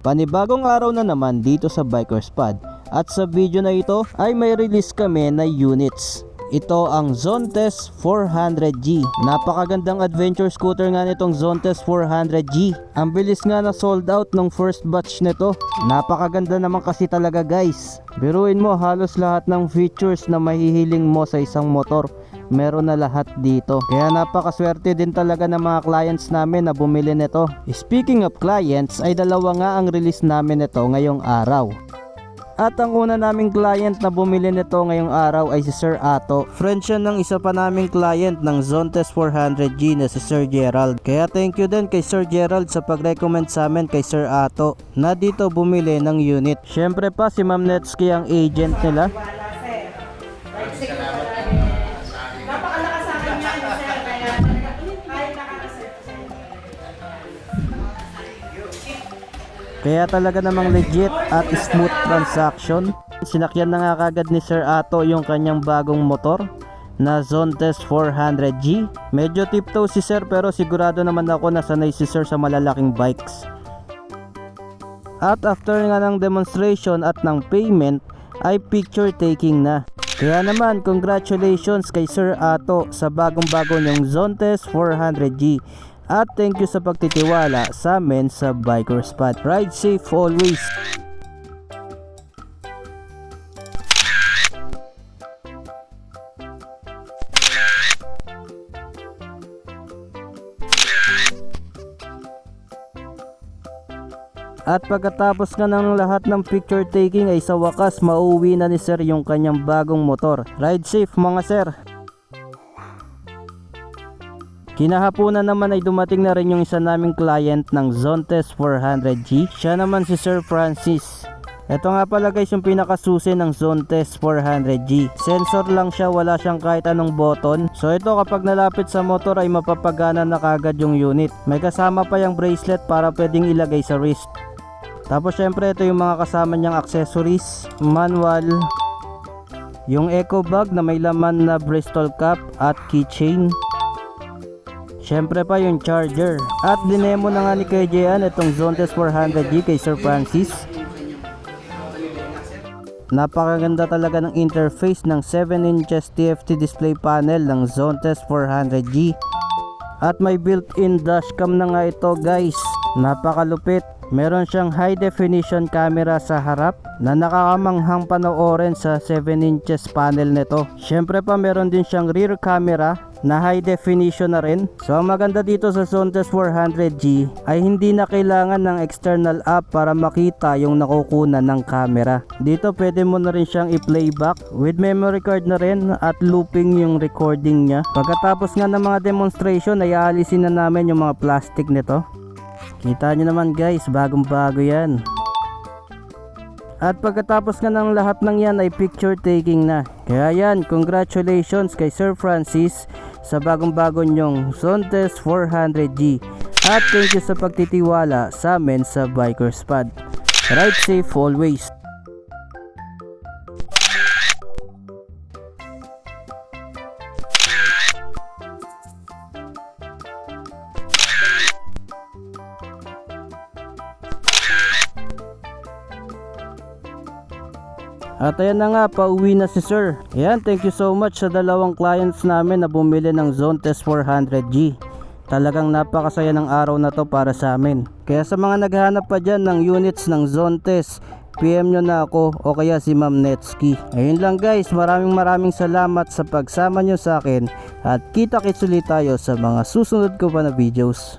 Panibagong araw na naman dito sa Bikers Pad at sa video na ito ay may release kami na units. Ito ang Zontes 400G. Napakagandang adventure scooter nga nitong Zontes 400G. Ang bilis nga na sold out nung first batch nito. Napakaganda naman kasi talaga guys. Biruin mo halos lahat ng features na mahihiling mo sa isang motor meron na lahat dito. Kaya napakaswerte din talaga ng mga clients namin na bumili nito. Speaking of clients, ay dalawa nga ang release namin nito ngayong araw. At ang una naming client na bumili nito ngayong araw ay si Sir Ato. Friend siya ng isa pa naming client ng Zontes 400G na si Sir Gerald. Kaya thank you din kay Sir Gerald sa pag-recommend sa amin kay Sir Ato na dito bumili ng unit. Syempre pa si Ma'am Netsky ang agent nila. Kaya talaga namang legit at smooth transaction. Sinakyan na nga kagad ni Sir Ato yung kanyang bagong motor na Zontes 400G. Medyo tiptoe si Sir pero sigurado naman ako na sanay si Sir sa malalaking bikes. At after nga ng demonstration at ng payment ay picture taking na. Kaya naman congratulations kay Sir Ato sa bagong bago niyong Zontes 400G. At thank you sa pagtitiwala sa amin sa Biker Spot. Ride safe always. At pagkatapos nga ng lahat ng picture taking ay sa wakas mauwi na ni Sir yung kanyang bagong motor. Ride safe mga Sir. Kinahapunan naman ay dumating na rin yung isa naming client ng Zontes 400G. Siya naman si Sir Francis. Ito nga pala guys yung pinakasusi ng Zontes 400G. Sensor lang siya, wala siyang kahit anong button. So ito kapag nalapit sa motor ay mapapagana na kagad yung unit. May kasama pa yung bracelet para pwedeng ilagay sa wrist. Tapos syempre ito yung mga kasama niyang accessories, manual, yung eco bag na may laman na Bristol cap at keychain. Syempre pa yung charger. At dinemo na nga ni Kuya Jean itong Zontes 400G kay Sir Francis. Napakaganda talaga ng interface ng 7 inches TFT display panel ng Zontes 400G. At may built-in dashcam na nga ito guys. Napakalupit. Meron siyang high definition camera sa harap na nakakamanghang panoorin sa 7 inches panel nito. Syempre pa meron din siyang rear camera na high definition na rin. So ang maganda dito sa Zontes 400G ay hindi na kailangan ng external app para makita yung nakukunan ng camera. Dito pwede mo na rin siyang i-playback with memory card na rin at looping yung recording niya. Pagkatapos nga ng mga demonstration ay aalisin na namin yung mga plastic nito. Kita nyo naman guys, bagong bago yan. At pagkatapos nga ng lahat ng yan ay picture taking na. Kaya yan, congratulations kay Sir Francis sa bagong bago nyong Zontes 400G. At thank you sa pagtitiwala sa amin sa Bikers Pad. Ride safe always. At ayan na nga, pauwi na si Sir. Ayan, thank you so much sa dalawang clients namin na bumili ng Zontes 400G. Talagang napakasaya ng araw na to para sa amin. Kaya sa mga naghahanap pa dyan ng units ng Zontes, PM nyo na ako o kaya si Ma'am Netsky. Ayun lang guys, maraming maraming salamat sa pagsama nyo sa akin at kita-kits ulit tayo sa mga susunod ko pa na videos.